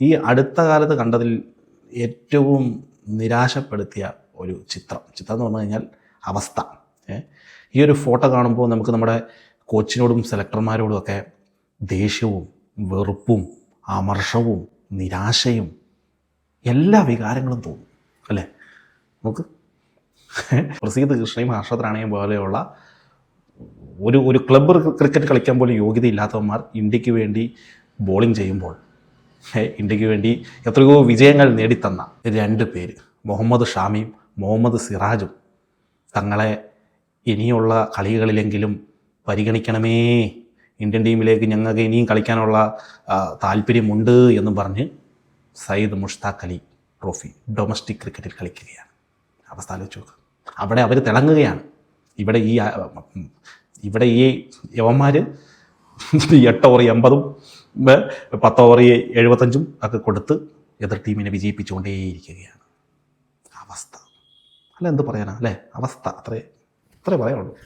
ഈ അടുത്ത കാലത്ത് കണ്ടതിൽ ഏറ്റവും നിരാശപ്പെടുത്തിയ ഒരു ചിത്രം. ചിത്രം എന്ന് പറഞ്ഞു കഴിഞ്ഞാൽ അവസ്ഥ. ഈ ഒരു ഫോട്ടോ കാണുമ്പോൾ നമുക്ക് നമ്മുടെ കോച്ചിനോടും സെലക്ടർമാരോടും ഒക്കെ ദേഷ്യവും വെറുപ്പും അമർഷവും നിരാശയും എല്ലാ വികാരങ്ങളും തോന്നും. അല്ലേ? നമുക്ക് പ്രസീദ് കൃഷ്ണയും ഹർഷത് റാണയും പോലെയുള്ള ഒരു ഒരു ക്ലബ്ബ് ക്രിക്കറ്റ് കളിക്കാൻ പോലും യോഗ്യതയില്ലാത്തവന്മാർ ഇന്ത്യയ്ക്ക് വേണ്ടി ബോളിംഗ് ചെയ്യുമ്പോൾ ഇന്ത്യയ്ക്ക് വേണ്ടി എത്രയോ വിജയങ്ങൾ നേടിത്തന്ന രണ്ട് പേര് മുഹമ്മദ് ഷാമിയും മുഹമ്മദ് സിറാജും. തങ്ങളെ ഇനിയുള്ള കളികളിലെങ്കിലും പരിഗണിക്കണമേ. ഇന്ത്യൻ ടീമിലേക്ക് ഞങ്ങൾക്ക് ഇനിയും കളിക്കാനുള്ള താല്പര്യമുണ്ട് എന്ന് പറഞ്ഞ് സയ്യിദ് മുഷ്താഖ് അലി ട്രോഫി ഡൊമസ്റ്റിക് ക്രിക്കറ്റിൽ കളിക്കുകയാണ്. അവസ്ഥ ആലോചിച്ച് നോക്ക്. അവിടെ അവർ തിളങ്ങുകയാണ്. ഇവിടെ ഈ ഇവിടെ ഈ യവന്മാർ എട്ട് ഓവർ എൺപതും പത്ത് ഓവർ എഴുപത്തഞ്ചും ഒക്കെ കൊടുത്ത് എതിർ ടീമിനെ വിജയിപ്പിച്ചുകൊണ്ടേയിരിക്കുകയാണ്. അവസ്ഥ. അല്ല എന്ത് പറയാനാ? അല്ലേ? അവസ്ഥ. അത്രേ അത്രേ പറയാനുള്ളൂ.